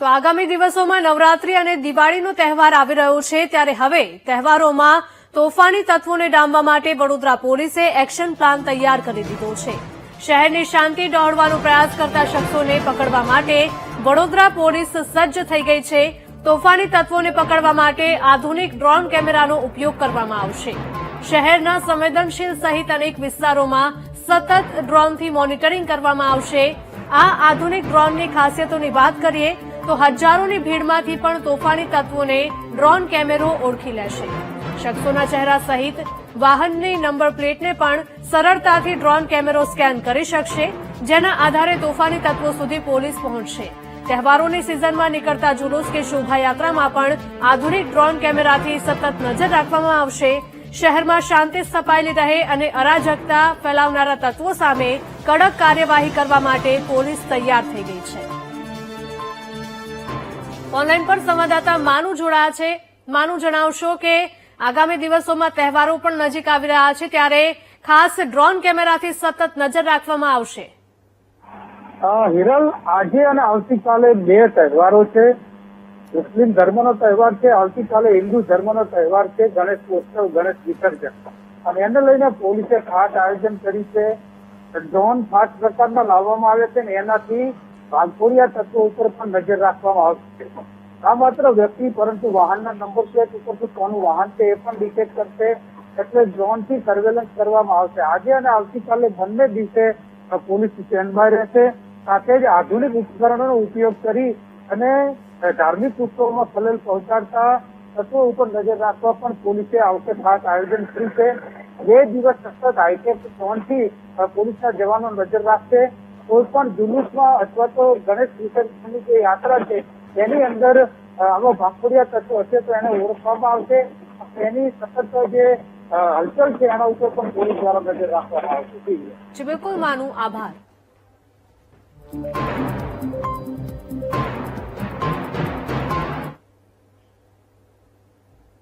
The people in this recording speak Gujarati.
તો આગામી દિવસોમાં નવરાત્રી અને દિવાળીનો તહેવાર આવી રહ્યો છે. ત્યારે હવે તહેવારોમાં તોફાની તત્વોને ડામવા માટે વડોદરા પોલીસે એક્શન પ્લાન તૈયાર કરી દીધો છે. શહેરની શાંતિ ડહોળવાનો પ્રયાસ કરતા શખ્સોને પકડવા માટે વડોદરા પોલીસ સજ્જ થઈ ગઈ છે. તોફાની તત્વોને પકડવા માટે આધુનિક ડ્રોન કેમેરાનો ઉપયોગ કરવામાં આવશે. શહેરના સંવેદનશીલ સહિત અનેક વિસ્તારોમાં સતત ડ્રોનથી મોનિટરિંગ કરવામાં આવશે. આ આધુનિક ડ્રોનની ખાસિયતોની વાત કરીએ, તો હજારોની ભીડમાંથી પણ તોફાની તત્વોને ડ્રોન કેમેરો ઓળખી લેશે. શખ્સોના ચહેરા સહિત વાહનની નંબર પ્લેટને પણ સરળતાથી ડ્રોન કેમેરો સ્કેન કરી શકશે, જેના આધારે તોફાની તત્વો સુધી પોલીસ પહોંચશે. તહેવારોની સિઝનમાં નીકળતા જુલુસ કે શોભાયાત્રામાં પણ આધુનિક ડ્રોન કેમેરાથી સતત નજર રાખવામાં આવશે શહેરમાં શાંતિ સ્થપાયેલી રહે અને અરાજકતા ફેલાવનારા તત્વો સામે કડક કાર્યવાહી કરવા માટે પોલીસ તૈયાર થઈ ગઈ છે. ઓનલાઈન પર સંવાદદાતા માનુ જોડાયા છે. માનુ, જણાવશો કે આગામી દિવસોમાં તહેવારો પણ નજીક આવી રહ્યા છે ત્યારે ખાસ ડ્રોન કેમેરાથી સતત નજર રાખવામાં આવશે. હિરલ, આજે અને આવતીકાલે બે તહેવારો છે. મુસ્લિમ ધર્મનો તહેવાર છે, આવતીકાલે હિન્દુ ધર્મનો તહેવાર છે, ગણેશ ઉત્સવ, ગણેશ વિસર્જન. અને એને લઈને પોલીસે ખાસ આયોજન કર્યું છે. ડ્રોન ખાસ પ્રકારના લાવવામાં આવે છે ને એનાથી ભાગફોડિયા તત્વો ઉપર પણ નજર રાખવામાં આવશે. આ માત્ર વ્યક્તિ, પરંતુ વાહનના નંબર પ્લેટ ઉપરથી કોનું વાહન છે એ પણ ડિટેક્ટ કરશે. એટલે ડ્રોનથી સર્વેલન્સ કરવામાં આવશે. આજે અને આવતીકાલે બંને દિવસે પોલીસ બાય રહેશે. સાથે જ આધુનિક ઉપકરણોનો ઉપયોગ કરી અને ધાર્મિક ઉત્સવમાં ખલેલ પહોંચાડતા તત્વો ઉપર નજર રાખવા પણ પોલીસે આ ખાસ આયોજન કર્યું છે. બે દિવસ સતત હાઈટેક અ, પોલીસના જવાનો નજર રાખશે. કોઈ પણ જુલુસમાં અથવા તો ગણેશ વિસર્જનની જે યાત્રા છે તેની અંદર આવો આવા તત્વ હશે તો એને ઓળખવામાં આવશે. એની સતત જે હલચલ છે એના ઉપર પણ પોલીસ દ્વારા નજર રાખવામાં આવશે. બિલકુલ માનું આભાર.